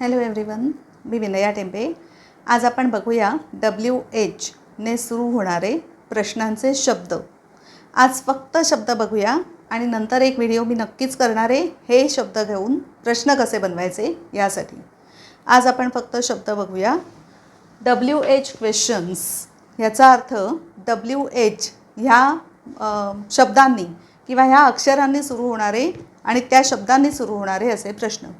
Hello everyone मी विनया टेंबे. आज आपण बघूया डब्ल्यू एचने सुरू होणारे प्रश्नांचे शब्द. आज फक्त शब्द बघूया आणि नंतर एक व्हिडिओ मी नक्कीच करणार आहे. हे शब्द घेऊन प्रश्न कसे बनवायचे यासाठी. आज आपण फक्त शब्द बघूया. डब्ल्यू एच क्वेश्चन्स याचा अर्थ डब्ल्यू एच ह्या शब्दांनी किंवा ह्या अक्षरांनी सुरू होणारे आणि त्या शब्दांनी सुरू होणारे असे प्रश्न.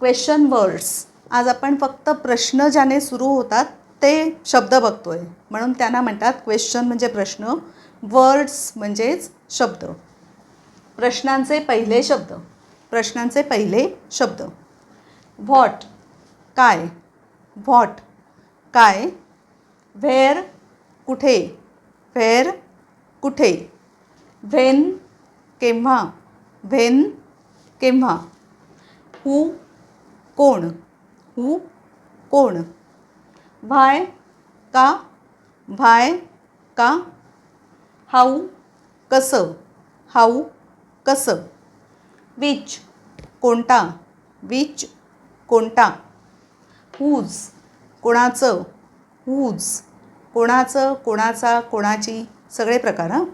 क्वेश्चन वर्ड्स आज आपण फक्त प्रश्न ज्याने सुरू होतात ते शब्द बघतो आहे म्हणून त्यांना म्हणतात क्वेश्चन म्हणजे प्रश्न वर्ड्स म्हणजेच शब्द. प्रश्नांचे पहिले शब्द. प्रश्नांचे पहिले शब्द. व्हॉट काय? व्हॉट काय? व्हेअर कुठे? व्हेअर कुठे? व्हेन केव्हा? व्हेन केव्हा? हू कोण? हू? कोण? व्हाय का? व्हाय का? हाऊ? कसं? हाऊ? कसं? विच कोणता? विच कोणता? हूज कोणाचं? हूज कोणाचं? कोणाचा? कोणाची? सगळे प्रकार हां?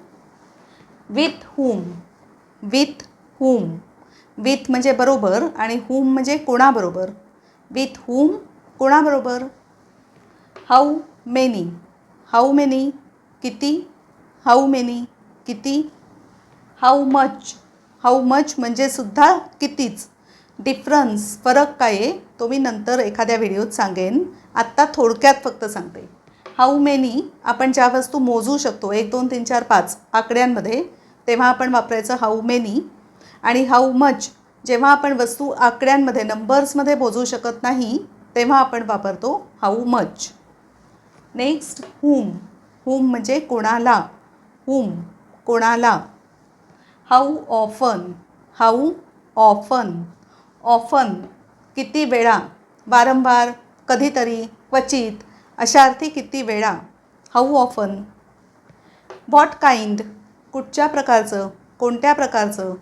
With whom. With whom. With म्हणजे बरोबर आणि हुम म्हणजे कोणाबरोबर? विथ हुम कोणाबरोबर? हाऊ मेनी हाऊ मेनी किती? हाऊ मेनी किती? हाऊ मच हाऊ मच म्हणजे सुद्धा कितीच. डिफरन्स फरक काय आहे? तो मी नंतर एखाद्या व्हिडिओत सांगेन. आत्ता थोडक्यात फक्त सांगते. हाऊ मेनी आपण ज्या वस्तू मोजू शकतो एक दोन तीन चार पाच आकड्यांमध्ये तेव्हा आपण वापरायचं हाऊ मेनी आणि हाऊ मच जेव्हा आपण वस्तू आकड्यांमध्ये नंबर्समध्ये मोजू शकत नाही तेव्हा आपण वापरतो how much next whom whom म्हणजे कोणाला. हुम कोणाला. How often how often often किती वेळा. वारंवार कधीतरी क्वचित अशा अर्थी किती वेळा. हाऊ ऑफन व्हॉट काइंड कुठच्या प्रकारचं कोणत्या प्रकारचं.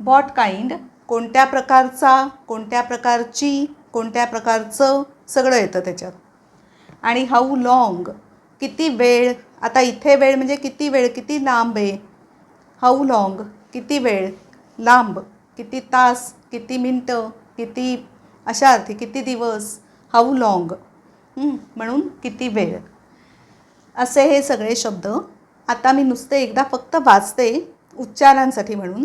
बॉट काइंड कोणत्या प्रकारचा कोणत्या प्रकारची कोणत्या प्रकारचं सगळं येतं त्याच्यात. आणि हाऊ लाँग किती वेळ आता इथे वेळ म्हणजे किती वेळ किती लांब आहे. हाऊ लाँग किती वेळ लांब किती तास किती मिनटं किती अशा अर्थी किती दिवस हाऊ लाँग म्हणून किती वेळ. असे हे सगळे शब्द आता मी नुसते एकदा फक्त वाचते उच्चारांसाठी म्हणून.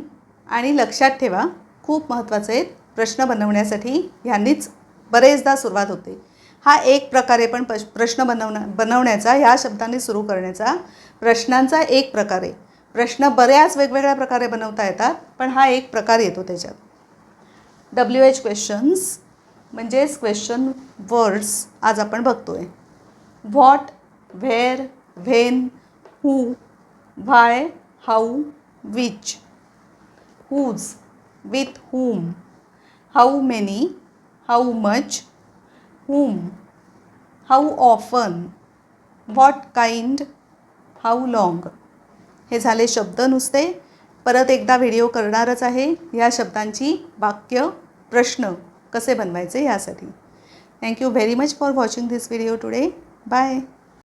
आणि लक्षात ठेवा खूप महत्त्वाचे आहेत प्रश्न बनवण्यासाठी ह्यांनीच बरेचदा सुरुवात होते. हा एक प्रकारे पण पश प्रश्न बनवण्या बनवण्याचा ह्या शब्दांनी सुरू करण्याचा प्रश्नांचा एक प्रकारे. प्रश्न बऱ्याच वेगवेगळ्या प्रकारे बनवता येतात पण हा एक प्रकार येतो त्याच्यात. डब्ल्यू एच क्वेश्चन्स म्हणजेच क्वेश्चन वर्ड्स आज आपण बघतो आहे what where when who why how which whose with whom how many how much whom how often what kind how long हे झाले शब्द नुसते. परत एकदा व्हिडिओ करणारच आहे. या शब्दांची वाक्य प्रश्न कसे बनवायचे यासाठी. Thank you very much for watching this video today bye